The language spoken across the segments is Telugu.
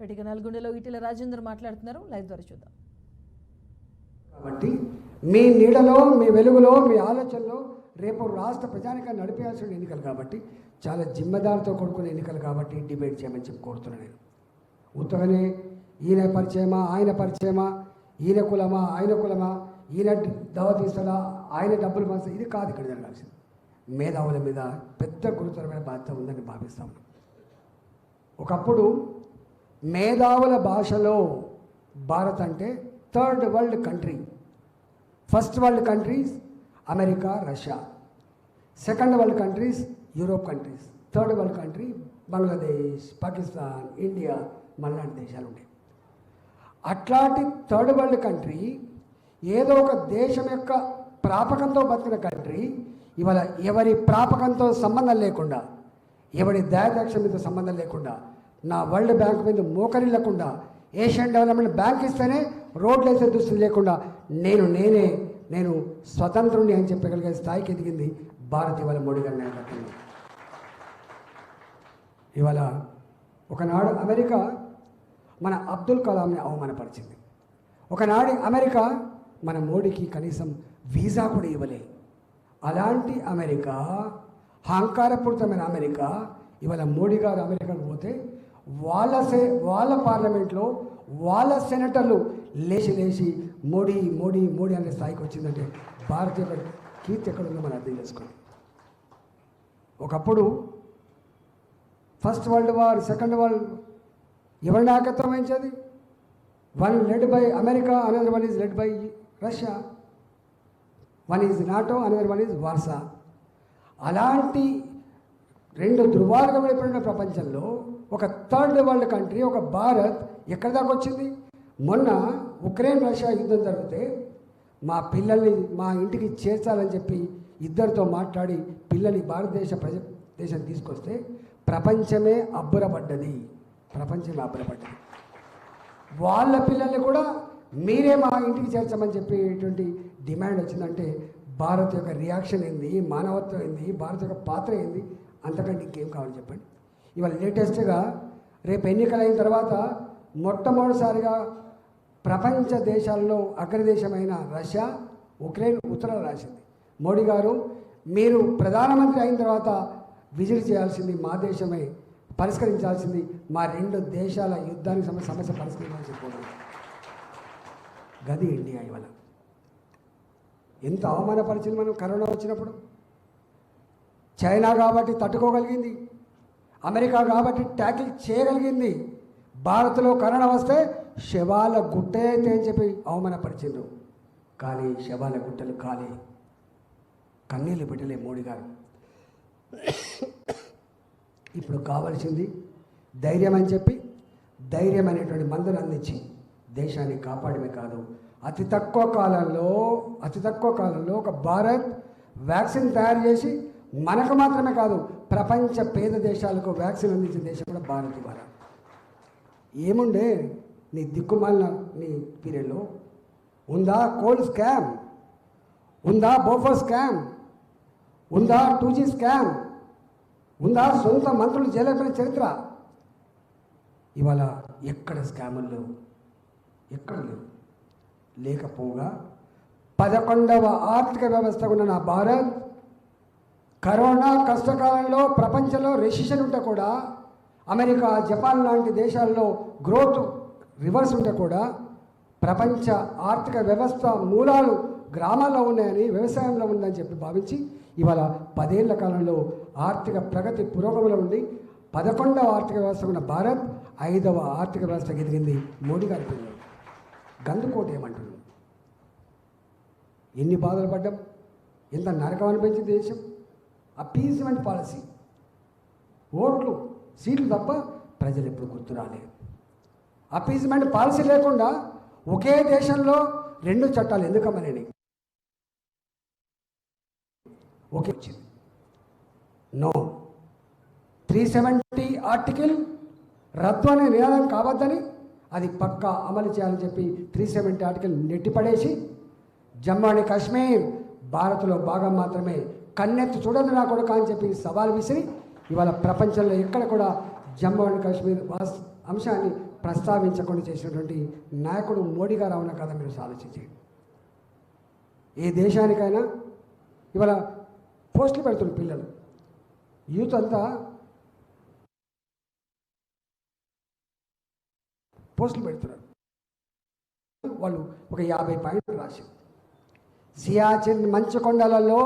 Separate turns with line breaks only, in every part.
రెడ్డిగా నల్గొండలో ఈటెల రాజేందర్ మాట్లాడుతున్నారు. లైవ్ ద్వారా చూద్దాం.
కాబట్టి మీ నీడలో మీ వెలుగులో మీ ఆలోచనలో రేపు రాష్ట్ర ప్రజానికాన్ని నడిపేయాల్సిన ఎన్నికలు కాబట్టి చాలా జిమ్మెదారితో కూడుకున్న ఎన్నికలు కాబట్టి డిబేట్ చేయమని చెప్పి కోరుతున్నాను నేను. ఉత్తగానే ఈయన పరిచయమా ఆయన పరిచయమా ఈయన కులమా ఆయన కులమా ఈయన దవ తీస్తాడా ఆయన డబ్బులు పంచా ఇది కాదు ఇక్కడ జరగాల్సింది. మేధావుల మీద పెద్ద గురుతరమైన బాధ్యత ఉందని భావిస్తాము ఒకప్పుడు మేధావుల భాషలో భారత్ అంటే third world country. First world countries America Russia. Second world countries Europe countries. Third world country Bangladesh Pakistan India మళ్ళాంటి దేశాలు ఉంటాయి అట్లాంటి థర్డ్ వరల్డ్ కంట్రీ ఏదో ఒక దేశం యొక్క ప్రాపకంతో బతికిన కంట్రీ ఇవాళ ఎవరి ప్రాపకంతో సంబంధం లేకుండా ఎవరి దయాదాక్ష మీద సంబంధం లేకుండా నా వరల్డ్ బ్యాంక్ మీద మోకరిల్లకుండా ఏషియన్ డెవలప్మెంట్ బ్యాంక్ ఇస్తేనే రోడ్లు వేసే దుస్తులు లేకుండా నేను నేనే నేను స్వతంత్రుని అని చెప్పగలిగే స్థాయికి ఎదిగింది భారత్ ఇవాళ మోడీ గారి నాయకత్వంలో. ఇవాళ ఒకనాడు అమెరికా మన అబ్దుల్ కలాంని అవమానపరిచింది. ఒకనాడు అమెరికా మన మోడీకి కనీసం వీసా కూడా ఇవ్వలే. అలాంటి అమెరికా అహంకారపూరితమైన అమెరికా ఇవాళ మోడీ గారు అమెరికాకు పోతే వాళ్ళ సే వాళ్ళ పార్లమెంట్లో వాళ్ళ సెనేటర్లు లేచి లేచి మోడీ మోడీ మోడీ అనే స్థాయికి వచ్చిందంటే భారతీయ కీర్తి ఎక్కడ ఉందో మనం అర్థం చేసుకోండి ఒకప్పుడు first world war second world ఎవరి నాయకత్వం వహించేది? One led by America another one is led by Russia. One is NATO another one is Warsaw. అలాంటి రెండు ధృవాలుగా విడిపడిన ప్రపంచంలో ఒక థర్డ్ వరల్డ్ కంట్రీ ఒక భారత్ ఎక్కడి దాకా వచ్చింది? మొన్న ఉక్రెయిన్ రష్యా యుద్ధం జరిగితే మా పిల్లల్ని మా ఇంటికి చేర్చాలని చెప్పి ఇద్దరితో మాట్లాడి పిల్లల్ని భారతదేశ ప్రజ దేశం తీసుకొస్తే ప్రపంచమే అబ్బురపడ్డది. ప్రపంచమే అబ్బురపడ్డది. వాళ్ళ పిల్లల్ని కూడా మీరే మా ఇంటికి చేర్చమని చెప్పేటువంటి డిమాండ్ వచ్చిందంటే భారత్ యొక్క రియాక్షన్ ఏంది? మానవత్వం ఏంది? భారత్ యొక్క పాత్ర ఏంది? అంతకంటే ఇంకేం కావాలి చెప్పండి? ఇవాళ లేటెస్ట్గా రేపు ఎన్నికలైన తర్వాత మొట్టమొదటిసారిగా ప్రపంచ దేశాల్లో అగ్రదేశమైన రష్యా ఉక్రెయిన్ ఉత్తరాలు రాసింది. మోడీ గారు మీరు ప్రధానమంత్రి అయిన తర్వాత విజిట్ చేయాల్సింది మా దేశమే పరిష్కరించాల్సింది మా రెండు దేశాల యుద్ధానికి సమస్య సమస్య పరిష్కరించాల్సి పోతుంది గది ఇండియా ఇవాళ. ఎంత అవమానపరిచింది మనం కరోనా వచ్చినప్పుడు? చైనా కాబట్టి తట్టుకోగలిగింది. అమెరికా కాబట్టి ట్యాకిల్ చేయగలిగింది. భారత్లో కరోనా వస్తే శవాల గుట్టే అని చెప్పి అవమానపరిచిండ్రు. కానీ శవాల గుట్టలు ఖాళీ కన్నీళ్ళు పెట్టలే మోడీ గారు. ఇప్పుడు కావాల్సింది ధైర్యం అని చెప్పి ధైర్యం అనేటువంటి మందులు అందించి దేశాన్ని కాపాడమే కాదు. అతి తక్కువ కాలంలో అతి తక్కువ కాలంలో ఒక భారత్ వ్యాక్సిన్ తయారు చేసి మనకు మాత్రమే కాదు ప్రపంచ పేద దేశాలకు వ్యాక్సిన్ అందించే దేశం కూడా భారత్ ద్వారా ఏముండే? నీ దిక్కుమాలిన నీ పీరియడ్లో? ఉందా కోల్డ్ స్కామ్? ఉందా బోఫర్ స్కామ్? ఉందా టూ జీ స్కామ్? ఉందా సొంత మంత్రులు చేయలేకపోయిన చరిత్ర? ఇవాళ ఎక్కడ స్కాములు లేవు? ఎక్కడ లేవు? లేకపోగా పదకొండవ ఆర్థిక వ్యవస్థ ఉన్న నా భారత్ కరోనా కష్టకాలంలో ప్రపంచంలో రెసిషన్ ఉంటే కూడా అమెరికా జపాన్ లాంటి దేశాల్లో గ్రోత్ రివర్స్ ఉంటే కూడా ప్రపంచ ఆర్థిక వ్యవస్థ మూలాలు గ్రామాల్లో ఉన్నాయని వ్యవసాయంలో ఉందని చెప్పి భావించి ఇవాళ పదేళ్ళ కాలంలో ఆర్థిక ప్రగతి పురోగమనం ఉండి పదకొండవ ఆర్థిక వ్యవస్థ ఉన్న భారత్ ఐదవ ఆర్థిక వ్యవస్థ ఎదిగింది మోడీ గారి పిల్లలు గందుకోట ఏమంటున్నాడు ఎన్ని బాధలు పడ్డాం? ఎంత నరకం అనిపించింది దేశం? Appeasement policy. ఓట్లు సీట్లు తప్ప ప్రజలు ఎప్పుడు గుర్తురాలే రాలేదు. పాలసీ లేకుండా ఒకే దేశంలో రెండు చట్టాలు ఎందుకమ్మని ఓకే వచ్చింది. నో. త్రీ సెవెంటీ ఆర్టికల్ రద్దు అనే నినాదం కావద్దని అది పక్కా అమలు చేయాలని చెప్పి త్రీ సెవెంటీ ఆర్టికల్ నెట్టిపడేసి జమ్మూ అండ్ కాశ్మీర్ భారత్లో భాగం మాత్రమే కన్నెత్తి చూడదు నా కొడుకు అని చెప్పి సవాల్ విసిరి ఇవాళ ప్రపంచంలో ఎక్కడ కూడా జమ్మూ అండ్ కాశ్మీర్ వాస్ అంశాన్ని ప్రస్తావించకుండా చేసినటువంటి నాయకుడు మోడీ గారు అవునా కదా మీరు ఆలోచించండి. ఏ దేశానికైనా ఇవాళ పోస్టులు పెడుతున్నారు పిల్లలు. యూత్ అంతా పోస్టులు పెడుతున్నారు. వాళ్ళు ఒక యాభై పాయింట్లు రాశారు. సియాచిన్ మంచు కొండలలో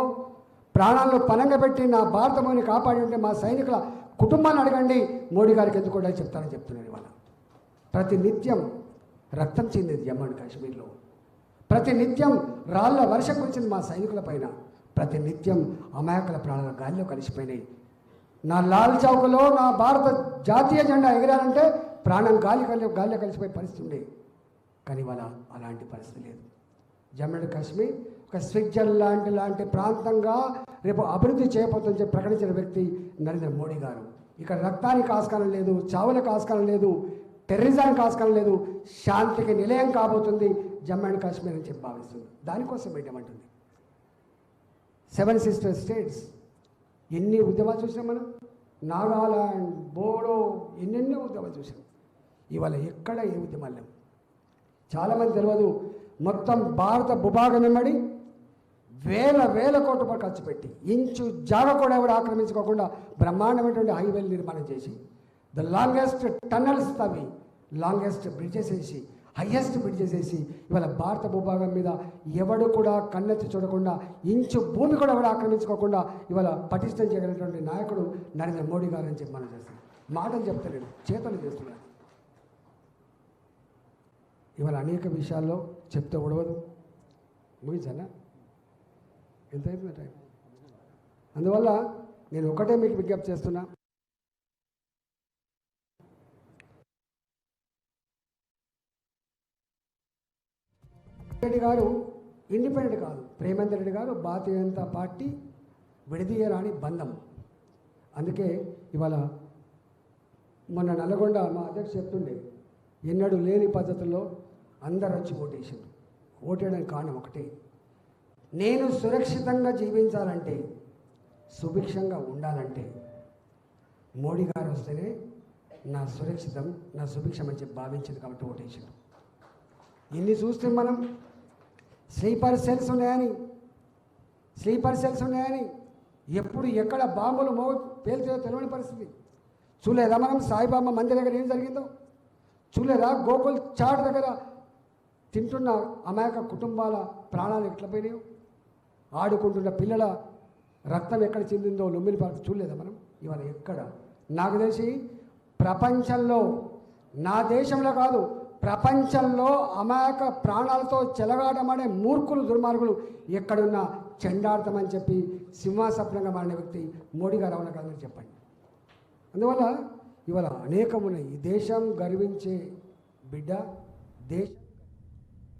ప్రాణాలను పనంగా పెట్టి నా భారతమని కాపాడి ఉంటే మా సైనికుల కుటుంబాన్ని అడగండి. మోడీ గారికి ఎందుకు కూడా చెప్తారని చెప్తున్నారు ఇవాళ. ప్రతి నిత్యం రక్తం చెందింది జమ్మూ అండ్ కాశ్మీర్లో. ప్రతి నిత్యం రాళ్ళ వర్షం కురిచింది మా సైనికుల పైన. ప్రతి నిత్యం అమాయకుల ప్రాణాలు గాలిలో కలిసిపోయినాయి. నా లాల్ చౌక్లో నా భారత జాతీయ జెండా ఎగిరాలంటే ప్రాణం గాలి కలి గాలిలో కలిసిపోయే పరిస్థితి ఉండే. కానీ ఇవాళ అలాంటి పరిస్థితి లేదు. జమ్మూ అండ్ కాశ్మీర్ ఒక స్విట్జర్లాండ్ లాంటి ప్రాంతంగా రేపు అభివృద్ధి చేయబోతుందని చెప్పి ప్రకటించిన వ్యక్తి నరేంద్ర మోడీ గారు. ఇక్కడ రక్తానికి ఆస్కారం లేదు చావులకు ఆస్కారం లేదు టెర్రరిజానికి ఆస్కారం లేదు శాంతికి నిలయం కాబోతుంది జమ్మూ అండ్ కాశ్మీర్ అని చెప్పి భావిస్తుంది దానికోసం పెట్టమంటుంది సెవెన్ సిస్టర్ స్టేట్స్ ఎన్ని ఉద్యమాలు చూసాం మనం? నాగాలాండ్ బోడో ఎన్నెన్నో ఉద్యమాలు చూసాం ఇవాళ ఎక్కడ ఏ ఉద్యమాలు లేవు? చాలామంది తెలియదు మొత్తం భారత భూభాగం వెంబడి వేల వేల కోట్ల రూపాయలు ఖర్చు పెట్టి ఇంచు జాగ కూడా ఎవరు ఆక్రమించుకోకుండా బ్రహ్మాండమైనటువంటి హైవేలు నిర్మాణం చేసి ద లాంగెస్ట్ టన్నల్స్ తవ్వి లాంగెస్ట్ బ్రిడ్జెస్ వేసి హయ్యెస్ట్ బ్రిడ్జెస్ వేసి ఇవాళ భారత భూభాగం మీద ఎవడు కూడా కన్నెత్తి చూడకుండా ఇంచు భూమి కూడా ఎవరు ఆక్రమించుకోకుండా ఇవాళ పటిష్టం చేయగలిగినటువంటి నాయకుడు నరేంద్ర మోడీ గారు అని చెప్పి మనం చేస్తాం మాటలు చెప్తలేడు చేతలు చేస్తున్నాడు ఇవాళ అనేక విషయాల్లో చెప్తే ఉడవదు ముగించానా ఎంత అయిపోయింది టైం? అందువల్ల నేను ఒకటే మీకు విజ్ఞప్తి చేస్తున్నా. రెడ్డి గారు ఇండిపెండెంట్ కాదు. ప్రేమేందర్ రెడ్డి గారు భారతీయ జనతా పార్టీ విడదీయరాని బంధం. అందుకే ఇవాళ మొన్న నల్లగొండ మా అధ్యక్ష చెప్తుండే ఎన్నడూ లేని పద్ధతుల్లో అందరు వచ్చి ఓటేసారు ఓటేయడానికి కారణం ఒకటే. నేను సురక్షితంగా జీవించాలంటే సుభిక్షంగా ఉండాలంటే మోడీ గారు వస్తేనే నా సురక్షితం నా సుభిక్షం అని చెప్పి భావించింది కాబట్టి ఓటేసారు ఇన్ని చూస్తే మనం స్లీపర్ సెల్స్ ఉన్నాయని స్లీపర్ సెల్స్ ఉన్నాయని ఎప్పుడు ఎక్కడ బాంబులు మో పేల్చేదో తెలియని పరిస్థితి. చూలేదా మనం సాయిబాబా మందిర్ దగ్గర ఏం జరిగిందో? చూలేదా గోకుల్ చాట్ దగ్గర తింటున్న అమాయక కుటుంబాల ప్రాణాలు ఎట్లా పోయినాయో? ఆడుకుంటున్న పిల్లల రక్తం ఎక్కడ చెందిందో లొమ్మిలి పార్క్ చూడలేదా మనం? ఇవాళ ఎక్కడ? నాకు తెలిసి ప్రపంచంలో నా దేశంలో కాదు ప్రపంచంలో అమాయక ప్రాణాలతో చెలగాటమాడే మూర్ఖులు దుర్మార్గులు ఎక్కడున్నా అని చెప్పి సింహాసప్నంగా మారిన వ్యక్తి మోడీ గారు అవున కాదని చెప్పండి. అందువల్ల ఇవాళ అనేకమున్నాయి. ఈ దేశం గర్వించే బిడ్డ దేశం